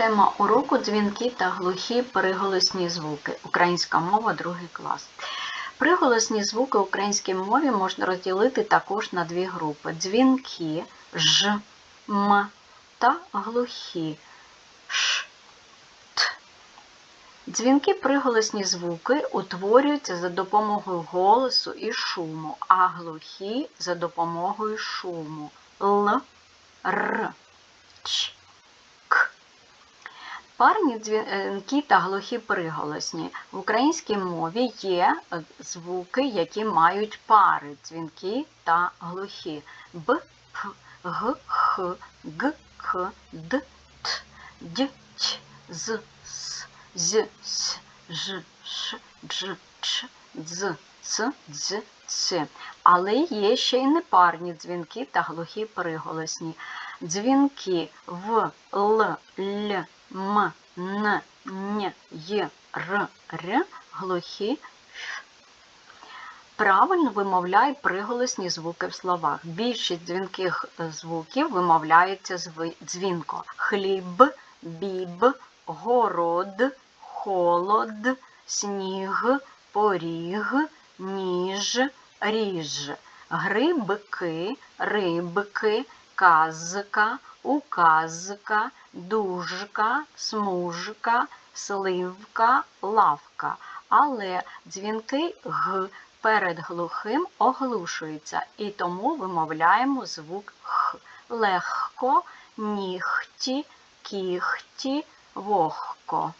Тема уроку дзвінки та глухі приголосні звуки. Українська мова, другий клас. Приголосні звуки в українській мові можна розділити також на дві групи: дзвінки ж, м та глухі ш, т. Дзвінки приголосні звуки утворюються за допомогою голосу і шуму, а глухі за допомогою шуму л, р, ч. Парні дзвінки та глухі приголосні. В українській мові є е, звуки, які мають пари дзвінки та глухі. Б, п, г, х, г, к, д, т, д, ч, з, с, з, с, ж, ш, дж, ч, дз, ц, дз, ц. Але є ще й непарні дзвінки та глухі приголосні. Дзвінки в, л, л, м, н, н, й, р, р, глухі ф. Правильно вимовляй приголосні звуки в словах. Більшість дзвінких звуків вимовляються зви- дзвінко. Хліб, біб, город, холод, сніг, поріг, ніж, ріж. Грибки, рибки, казка, указка, дужка, смужка, сливка, лавка. Але дзвінки г перед глухим оглушуються, і тому вимовляємо звук х. Легко, нігті, кіхті, вогко.